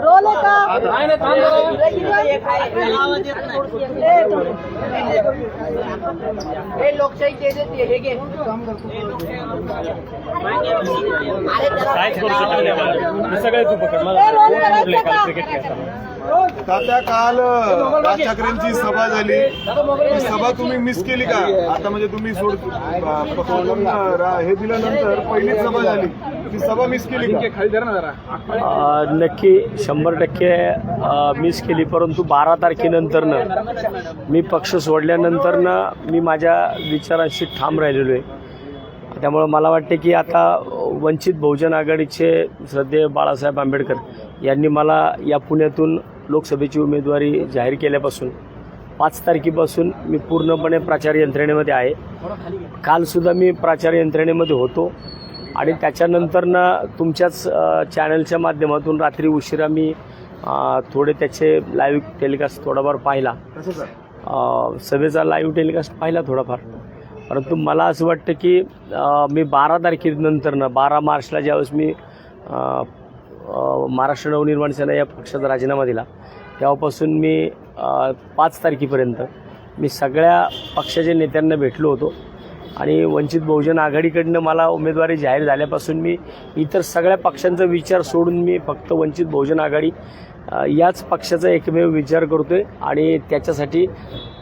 Role आहे का? हे लोकशाही ते देते हे घे. करू शकत नाही मला. हे? क्रिकेट खेळताना तात्या काल राज ठाकरेंची सभा झाली. सभा तुम्ही मिस केली का? आता म्हणजे तुम्ही सोड हे दिल्यानंतर पहिलीच सभा झाली. ती सभा मिस केली का? अ, नक्की शंभर टक्के मिस केली परंतु बारा तारखेनंतरनं मी पक्ष सोडल्यानंतरनं मी माझ्या विचारांशी ठाम राहिलेलो आहे. त्यामुळं मला वाटते की आता वंचित बहुजन आघाडीचे श्रद्धेय बाळासाहेब आंबेडकर यांनी मला या पुण्यातून लोकसभेची उमेदवारी जाहीर केल्यापासून पाच तारखेपासून मी पूर्णपणे प्रचार यंत्रणेमध्ये आहे. कालसुद्धा मी प्रचार यंत्रणेमध्ये होतो आणि त्याच्यानंतरनं तुमच्याच चॅनलच्या माध्यमातून रात्री उशिरा मी थोडे त्याचे लाईव्ह टेलिकास्ट थोडाफार पाहिला. सभेचा लाईव्ह टेलिकास्ट पाहिला थोडाफार. परंतु मला असं वाटतं की मी बारा तारखेनंतरनं बारा मार्चला ज्यावेळेस मी महाराष्ट्र नवनिर्माण सेना या पक्षाचा राजीनामा दिला. तेव्हापासून मी पाच तारखेपर्यंत मी सगळ्या पक्षाच्या नेत्यांना भेटलो होतो. आणि वंचित बहुजन आघाडीकडनं मला उमेदवारी जाहीर झाल्यापासून मी इतर सगळ्या पक्षांचा विचार सोडून मी फक्त वंचित बहुजन आघाडी याच पक्षाचा एकमेव विचार करतो आहे आणि त्याच्यासाठी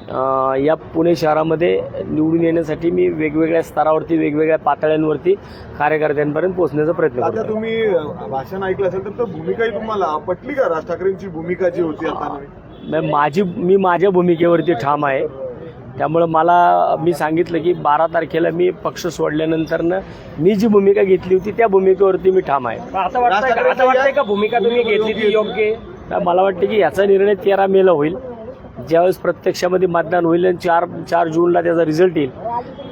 या पुणे शहरामध्ये निवडून येण्यासाठी मी वेगवेगळ्या स्तरावरती वेगवेगळ्या पातळ्यांवरती कार्यकर्त्यांपर्यंत पोहोचण्याचा प्रयत्न आता करतो तुम्ही भाषण ऐकलं असेल तर तो भूमिकाही तुम्हाला पटली का? राज ठाकरेंची भूमिका जी होती आता मॅम, माझी मी माझ्या भूमिकेवरती ठाम आहे. त्यामुळं मला मी सांगितलं की बारा तारखेला मी पक्ष सोडल्यानंतरनं मी जी भूमिका घेतली होती त्या भूमिकेवरती मी ठाम आहे. आता वाटतंय का? भूमिका तुम्ही घेतली ती योग्य? मला वाटतं की याचा निर्णय तेरा मेला होईल. ज्यावेळेस प्रत्यक्षामध्ये मतदान होईल आणि चार चार जूनला त्याचा रिझल्ट येईल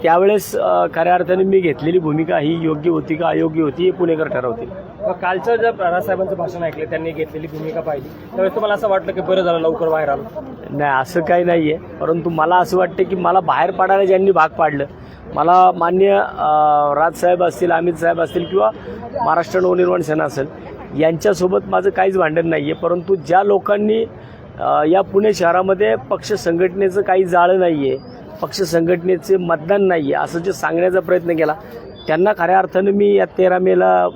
त्यावेळेस खऱ्या अर्थाने मी घेतलेली भूमिका ही योग्य होती का अयोग्य होती हे पुणेकर ठरवतील. कालचं जर राजसाहेबांचं भाषण ऐकलं त्यांनी घेतलेली भूमिका पाहिली त्यावेळेस तुम्हाला असं वाटलं की बरं झालं लवकर बाहेर आलो? नाही असं काही नाही आहे परंतु मला असं वाटतं की मला बाहेर पाडायला ज्यांनी भाग पाडलं मला मान्य राजसाहेब असतील अमित साहेब असतील किंवा महाराष्ट्र नवनिर्माण सेना असेल यांच्यासोबत माझं काहीच भांडण नाही आहे परंतु ज्या लोकांनी या पुणे शहरामध्ये पक्ष संघटनेचं काही जाळं नाही आहे पक्ष संघटनेचे मतदान नाही आहे असं जे सांगण्याचा प्रयत्न केला त्यांना खऱ्या अर्थानं मी या तेरा मेला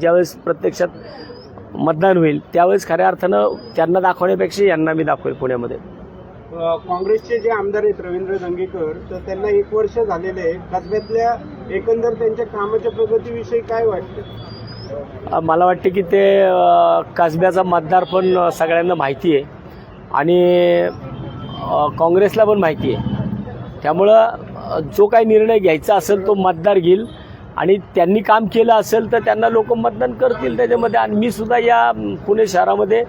ज्यावेळेस प्रत्यक्षात मतदान होईल त्यावेळेस खऱ्या अर्थानं त्यांना दाखवण्यापेक्षा यांना मी दाखवेल पुण्यामध्ये. काँग्रेसचे जे आमदार आहेत रवींद्र दंगेकर तर त्यांना एक वर्ष झालेले आहे. कसब्यातल्या एकंदर त्यांच्या कामाच्या प्रगतीविषयी काय वाटतं? मला वाटते की ते कसब्याचा मतदार पण सगळ्यांना माहिती आहे. आणि काँग्रेसला पण माहिती आहे. त्यामुळं जो काही निर्णय घ्यायचा असेल तो मतदार घेईल. आणि त्यांनी काम केलं असेल तर त्यांना लोक मतदान करतील त्याच्यामध्ये. आणि मी सुद्धा या पुणे शहरामध्ये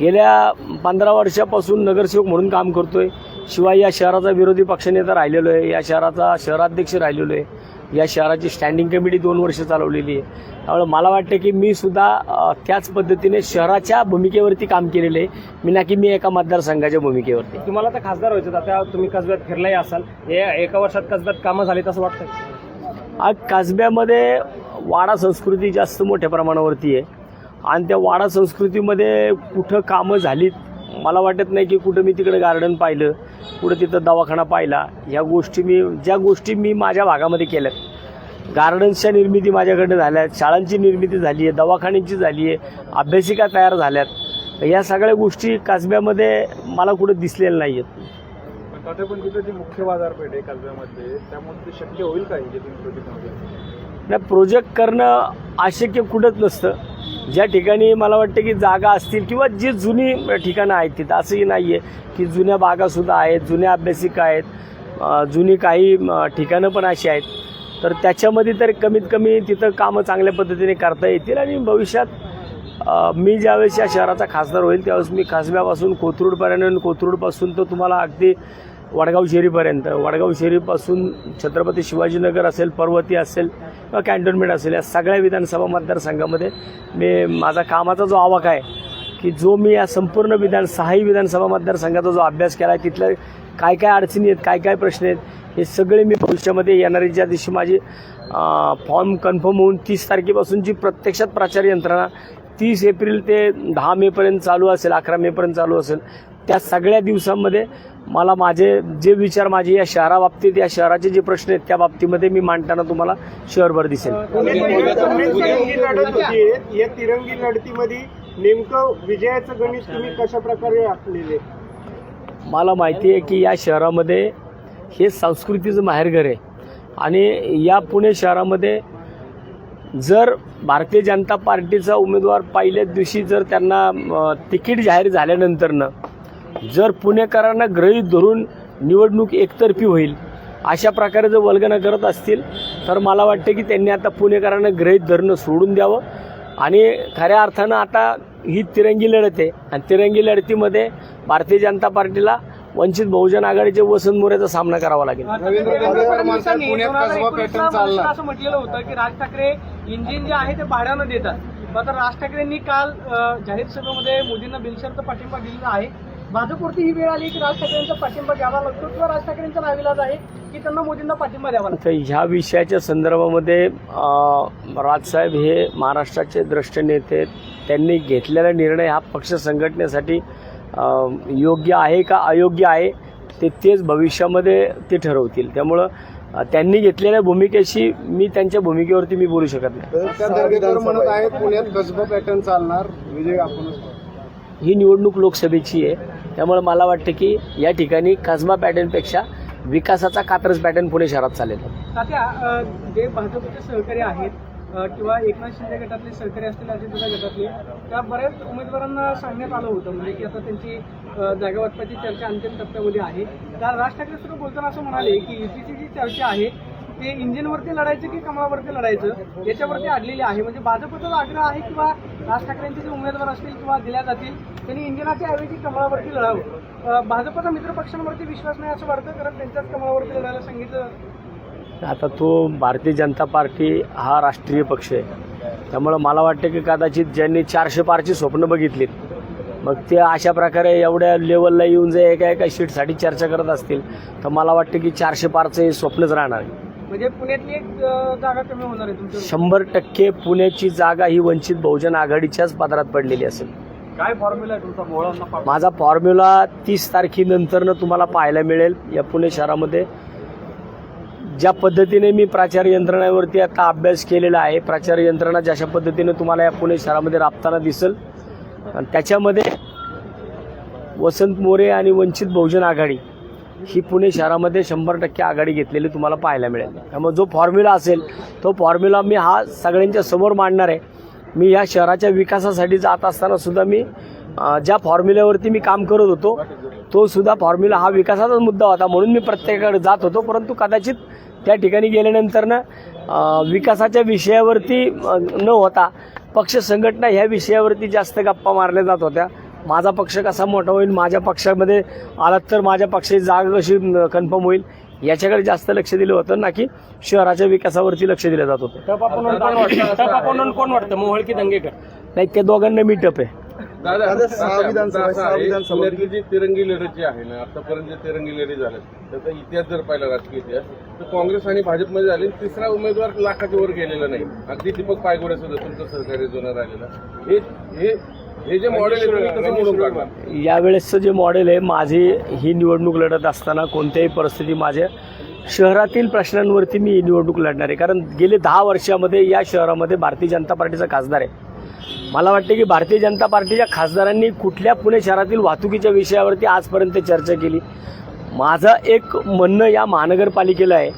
गेल्या पंधरा वर्षापासून नगरसेवक म्हणून काम करतोय. शिवाय या शहराचा विरोधी पक्षनेता राहिलेलो आहे. या शहराचा शहराध्यक्ष राहिलेलो आहे. या शहराची स्टँडिंग कमिटी दोन वर्ष चालवलेली आहे. त्यामुळे मला वाटतं की मी सुद्धा त्याच पद्धतीने शहराच्या भूमिकेवरती काम केलेलं आहे. मी ना की मी एका मतदारसंघाच्या भूमिकेवरती. तुम्हाला तर खासदार व्हायचं. आता तुम्ही कसब्यात फिरलाही असाल. हे एका वर्षात कसब्यात कामं झाली असं वाटतं आज कासब्यामध्ये वाडा संस्कृती जास्त मोठ्या प्रमाणावरती आहे. आणि त्या वाडा संस्कृतीमध्ये कुठं कामं झालीत मला वाटत नाही की कुठं मी तिकडे गार्डन पाहिलं कुठं तिथं दवाखाना पाहिला. ह्या गोष्टी मी ज्या गोष्टी मी माझ्या भागामध्ये केल्यात. गार्डन्सच्या निर्मिती माझ्याकडे झाल्या आहेत शाळांची निर्मिती झाली आहे दवाखान्यांची झाली आहे अभ्यासिका तयार झाल्यात. या सगळ्या गोष्टी कासब्यामध्ये मला कुठं दिसलेल्या नाही आहेत पण तिथं जी मुख्य बाजारपेठ आहे कसब्यामध्ये त्यामुळे ते शक्य होईल का नाही प्रोजेक्ट करणं अशक्य कुठंच नसतं. ज्या ठिकाणी मला वाटतं की जागा असतील किंवा जी जुनी ठिकाणं आहेत तिथं असंही नाही आहे की जुन्या बागासुद्धा आहेत जुन्या अभ्यासिका आहेत जुनी काही ठिकाणं पण अशी आहेत. तर त्याच्यामध्ये तर कमीत कमी तिथं कामं चांगल्या पद्धतीने करता येतील आणि भविष्यात मी ज्यावेळेस या शहराचा खासदार होईल त्यावेळेस मी खासब्यापासून कोथरूडपर्यंत आणि कोथरूडपासून तर तुम्हाला अगदी वडगाव शेरीपर्यंत वडगाव शेरीपासून छत्रपती शिवाजीनगर असेल पर्वती असेल किंवा कॅन्टोनमेंट असेल. या सगळ्या विधानसभा मतदारसंघामध्ये मी माझा कामाचा जो आवाक आहे की जो मी या संपूर्ण विधान सहाही विधानसभा मतदारसंघाचा जो अभ्यास केला आहे तिथल्या काय काय अडचणी आहेत काय काय प्रश्न आहेत हे सगळे मी भविष्यामध्ये येणारी ज्या दिवशी माझी फॉर्म कन्फर्म होऊन तीस तारखेपासून जी प्रत्यक्षात प्राचार यंत्रणा तीस एप्रिल ते दहा मेपर्यंत चालू असेल अकरा मेपर्यंत चालू असेल त्या सगळ्या दिवसांमध्ये मला माझे जे विचार माझे या शहराबाबतीत या शहराचे जे प्रश्न आहेत त्या बाबतीमध्ये मी मांडताना तुम्हाला शहरभर दिसेल. होती. या तिरंगी लढतीमध्ये नेमकं विजयाचं गणित तुम्ही कशा प्रकारे आखलेले? मला माहिती आहे की या शहरामध्ये हे संस्कृतीचं माहेरघर आहे. आणि या पुणे शहरामध्ये जर भारतीय जनता पार्टीचा उमेदवार पहिल्याच दिवशी जर त्यांना तिकीट जाहीर झाल्यानंतरनं जर पुणेकरांना गृहीत धरून निवडणूक एकतर्फी होईल अशा प्रकारे जर वल्गना करत असतील तर मला वाटतं की त्यांनी आता पुणेकरांना गृहीत धरणं सोडून द्यावं. आणि खऱ्या अर्थानं आता ही तिरंगी लढत आहे. आणि तिरंगी लढतीमध्ये भारतीय जनता पार्टीला वंचित बहुजन आघाडीचे वसंत मोरेचा सामना करावा लागेल. असं म्हटलेलं होतं की राज ठाकरे इंजिन जे आहे ते भाड्यानं देतात. मात्र राज ठाकरेंनी काल जाहीर सभेमध्ये मोदींना बिनशर्त पाठिंबा दिलेला आहे. भाजपवरती ही वेळ आली की राज ठाकरेंचा पाठिंबा द्यावा लागतो किंवा राज ठाकरेंचा नाविलाज आहे की त्यांना मोदींना पाठिंबा द्यावा लागतो? तर ह्या विषयाच्या संदर्भामध्ये अं, राजसाहेब हे महाराष्ट्राचे द्रष्ट नेते. त्यांनी घेतलेला निर्णय हा पक्ष संघटनेसाठी अं, योग्य आहे का अयोग्य आहे ते तेच भविष्यामध्ये ते ठरवतील. त्यामुळं त्यांनी घेतलेल्या भूमिकेशी मी त्यांच्या भूमिकेवरती मी बोलू शकत नाही. दंगेकर म्हणत आहेत पुण्यात कसबा पॅटर्न चालणार विजय आपण ही निवडणूक लोकसभेची आहे. त्यामुळे मला वाटतं की या ठिकाणी कसबा पॅटर्नपेक्षा विकासाचा कात्रज पॅटर्न पुणे शहरात चालेल. तात्या जे भाजपचे सहकारी आहेत किंवा एकनाथ शिंदे गटातले सहकारी असतील अजितदादा गटातले त्या बऱ्याच उमेदवारांना सांगण्यात आलं होतं. म्हणजे की आता त्यांची जागा वाटपाची चर्चा अंतिम टप्प्यामध्ये आहे. त्या राज ठाकरे सुद्धा बोलताना असं म्हणाले की युतीची जी चर्चा आहे. ते इंजिनवरती लढायचं की कमळावरती लढायचं? याच्यावरती अडलेली आहे. म्हणजे भाजपचा आग्रह आहे किंवा राज ठाकरेंचे जे उमेदवार असतील किंवा दिल्या जातील त्यांनी इंजिनाच्या ऐवजी कमळावरती लढावं. भाजपचा मित्रपक्षांवरती विश्वास नाही असं वाटतं कारण त्यांच्याच कमळावरती लढायला सांगितलं. आता तो भारतीय जनता पार्टी हा राष्ट्रीय पक्ष आहे. त्यामुळं मला वाटतं की कदाचित ज्यांनी चारशे पारची स्वप्न बघितलीत मग ते अशा प्रकारे एवढ्या लेवलला येऊन जे एका एका सीटसाठी चर्चा करत असतील तर मला वाटतं की चारशे पारचं हे स्वप्नच राहणार आहे. म्हणजे पुण्यातली एक जागा कमी होणार आहे तुमच्या शंभर टक्के पुण्याची जागा ही वंचित बहुजन आघाडीच्याच पदरात पडलेली असेल. काय फॉर्म्युला आहे तुमचा? मोहळांना माझा फॉर्म्युला तीस तारखेनंतरनं तुम्हाला पाहायला मिळेल या पुणे शहरामध्ये. ज्या पद्धतीने मी प्रचार यंत्रणेवरती आता अभ्यास केलेला आहे प्रचार यंत्रणा जशा पद्धतीने तुम्हाला या पुणे शहरामध्ये राबताना दिसेल. आणि त्याच्यामध्ये वसंत मोरे आणि वंचित बहुजन आघाडी ही पुणे शहरामध्ये शंभर टक्के आघाडी घेतलेली तुम्हाला पाहायला मिळेल. त्यामुळे जो फॉर्म्युला असेल तो फॉर्म्युला मी हा सगळ्यांच्या समोर मांडणार आहे. मी या शहराच्या विकासासाठी जात असताना सुद्धा मी ज्या फॉर्म्युल्यावरती मी काम करत होतो तो सुद्धा फॉर्म्युला हा विकासाचाच मुद्दा होता म्हणून मी प्रत्येकाकडे जात होतो. परंतु कदाचित त्या ठिकाणी गेल्यानंतरनं विकासाच्या विषयावरती न होता पक्ष संघटना ह्या विषयावरती जास्त गप्पा मारल्या जात होत्या. माझा पक्ष कसा मोठा होईल माझ्या पक्षामध्ये आलात तर माझ्या पक्षाची जागा कशी कन्फर्म होईल याच्याकडे जास्त लक्ष दिलं होतं ना की शहराच्या विकासावरती लक्ष दिलं जात होतं. टप आपण कोण वाटतं? टप आपण कोण वाटतं? मोहोळ की दंगेकर? नाही त्या दोघांना मी टप आहे. जी तिरंगी लढत जी आहे ना आतापर्यंत जे तिरंगी लढी झाल्या त्याचा इतिहास जर पाहिला राजकीय इतिहास तर काँग्रेस आणि भाजपमध्ये झाले तिसरा उमेदवार लाखाच्या वर गेलेला नाही. अगदी दीपक पायगुडे सुद्धा तुमचं सहकारी जुनं राहिलेला हे हे जे मॉडेल आहे यावेळेसचं जे मॉडेल आहे माझी ही निवडणूक लढत असताना कोणत्याही परिस्थिती माझ्या शहरातील प्रश्नांवरती मी निवडणूक लढणार आहे. कारण गेले दहा वर्षामध्ये या शहरामध्ये भारतीय जनता पार्टीचा खासदार आहे. मला वाटते की भारतीय जनता पार्टीच्या खासदारांनी कुठल्या पुणे शहरातील वाहतुकीच्या विषयावरती आजपर्यंत चर्चा केली? माझं एक म्हणणं या महानगरपालिकेला आहे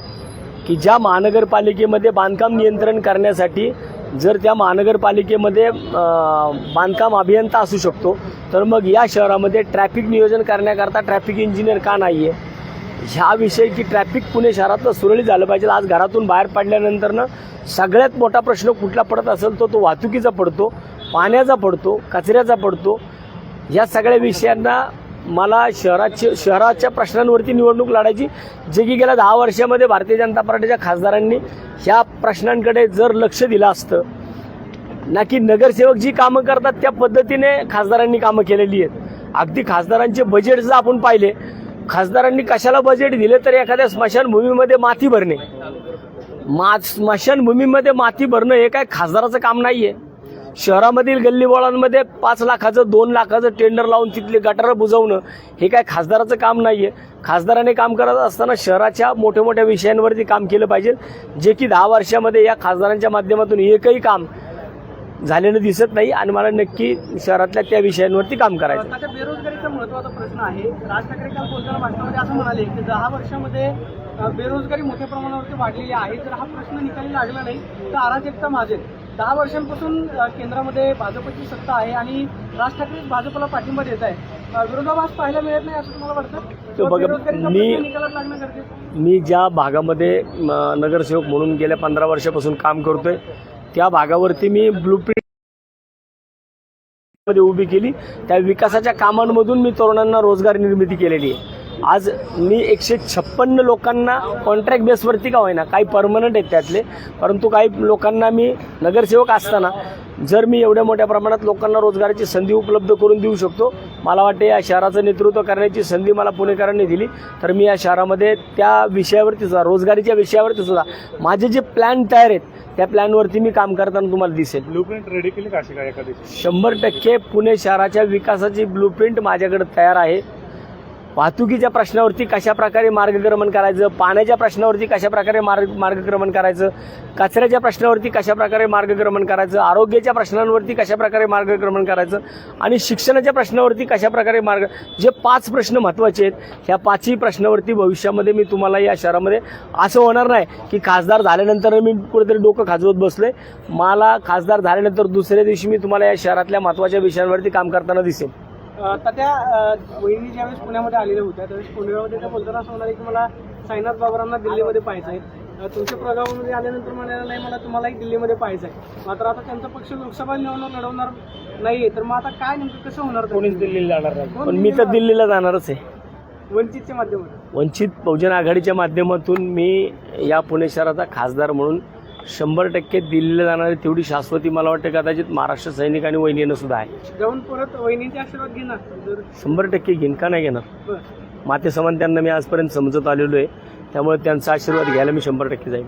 की ज्या महानगरपालिकेमध्ये बांधकाम नियंत्रण करण्यासाठी जर त्या महानगरपालिकेमध्ये बांधकाम अभियंता असू शकतो तर मग या शहरामध्ये ट्रॅफिक नियोजन करण्याकरता ट्रॅफिक इंजिनियर का नाही आहे ह्या विषयी की ट्रॅफिक पुणे शहरातलं सुरळीत झालं पाहिजे आज घरातून बाहेर पडल्यानंतरनं सगळ्यात मोठा प्रश्न कुठला पडत असेल तो तो वाहतुकीचा पडतो पाण्याचा पडतो कचऱ्याचा पडतो. या सगळ्या विषयांना मला शहराचे शहराच्या प्रश्नांवरती निवडणूक लढायची जे की गेल्या दहा वर्षामध्ये भारतीय जनता पार्टीच्या खासदारांनी ह्या प्रश्नांकडे जर लक्ष दिलं असतं ना की नगरसेवक जी कामं करतात त्या पद्धतीने खासदारांनी कामं केलेली आहेत. अगदी खासदारांचे बजेट जर आपण पाहिले खासदारांनी कशाला बजेट दिले तर एखाद्या स्मशानभूमीमध्ये माती भरणे. मा स्मशानभूमीमध्ये माती भरणं हे काय खासदाराचं काम नाही आहे शहरामधील गल्लीबोळांमध्ये पाच लाखाचं दोन लाखाचं टेंडर लावून तिथली गटारं बुजवणं हे काय खासदाराचं काम नाही आहे खासदाराने काम करत असताना शहराच्या मोठ्या मोठ्या विषयांवरती काम केलं पाहिजे जे की दहा वर्षामध्ये या खासदारांच्या माध्यमातून एकही काम झालेलं दिसत नाही आणि मला नक्की शहरातल्या त्या विषयांवरती काम करायचं आता बेरोजगारीचा महत्त्वाचा प्रश्न आहे. राज ठाकरे काल बोलताना भाषणामध्ये असं म्हणाले की दहा वर्षामध्ये बेरोजगारी मोठ्या प्रमाणावरती वाढलेली आहे. जर हा प्रश्न निकाली लागला नाही तर अराजकता माजेल. दहा वर्षांपासून केंद्रामध्ये भाजपची सत्ता आहे आणि राज ठाकरे भाजपला पाठिंबा देत आहे विरोधाभास पाहायला मिळत नाही असं तुम्हाला वाटतं? मी- प्रश्न निकालात लागणं गरजेचं आहे? मी ज्या भागामध्ये नगरसेवक म्हणून गेल्या पंधरा वर्षापासून काम करतोय त्या भागावरती मी ब्लूप्रिंटमध्ये उभी केली. त्या विकासाच्या कामांमधून मी तरुणांना रोजगार निर्मिती केलेली आहे. आज मी एकशे छप्पन्न लोकांना कॉन्ट्रॅक्ट बेसवरती का होईना काही परमनंट आहेत त्यातले. परंतु काही लोकांना मी नगरसेवक असताना जर मी एवढ्या मोठ्या प्रमाणात लोकांना रोजगाराची संधी उपलब्ध करून देऊ शकतो मला वाटते या शहराचं नेतृत्व करण्याची संधी मला पुणेकरांनी दिली. तर मी या शहरामध्ये त्या विषयावरती सुद्धा रोजगारीच्या विषयावरती सुद्धा माझे जे प्लॅन तयार आहेत त्या प्लॅनवरती मी काम करताना तुम्हाला दिसेल. ब्लूप्रिंट रेडी केली का शंभर टक्के पुणे शहराच्या विकासाची ब्लूप्रिंट माझ्याकडे तयार आहे. वाहतुकीच्या प्रश्नावरती कशा प्रकारे मार्गक्रमण करायचं पाण्याच्या प्रश्नावरती कशा प्रकारे मार्ग मार्गक्रमण करायचं कचऱ्याच्या प्रश्नावरती कशा प्रकारे मार्गक्रमण करायचं आरोग्याच्या प्रश्नांवरती कशा प्रकारे मार्गक्रमण करायचं आणि शिक्षणाच्या प्रश्नावरती कशा प्रकारे मार्ग जे पाच प्रश्न महत्त्वाचे आहेत ह्या पाचही प्रश्नावरती भविष्यामध्ये मी तुम्हाला या शहरामध्ये असं होणार नाही की खासदार झाल्यानंतर मी कुठेतरी डोकं खाजवत बसले मला खासदार झाल्यानंतर दुसऱ्या दिवशी मी तुम्हाला या शहरातल्या महत्त्वाच्या विषयांवरती काम करताना दिसेल. अ, तात्या अ, वहिनी ज्यावेळेस पुण्यामध्ये आलेल्या होत्या त्यावेळेस पुण्यामध्ये त्या बोलताना असं म्हणाले की मला साईनाथ बाबरांना दिल्लीमध्ये पाहायचं आहे. तुमच्या प्रभावामध्ये आल्यानंतर म्हणायला नाही मला तुम्हालाही दिल्लीमध्ये पाहायचं आहे. मात्र आता त्यांचा पक्ष लोकसभा निवडणूक लढवणार नाहीये तर मग आता काय नेमकं कसं होणार कोणीच दिल्लीला जाणार नाही. पण मी तर दिल्लीला जाणारच आहे. वंचितच्या माध्यमातून. वंचित बहुजन आघाडीच्या माध्यमातून मी या पुणे शहराचा खासदार म्हणून शंभर टक्के दिल्लीला जाणारी तेवढी शाश्वती मला वाटतं कदाचित महाराष्ट्र सैनिक आणि वैनीनं सुद्धा आहे. जाऊन परत वहिनींचे आशीर्वाद घेणार शंभर टक्के घेईन का नाही घेणार? माते समान त्यांना मी आजपर्यंत समजत आलेलो आहे. त्यामुळे त्यांचा आशीर्वाद घ्यायला मी शंभर टक्के जाईल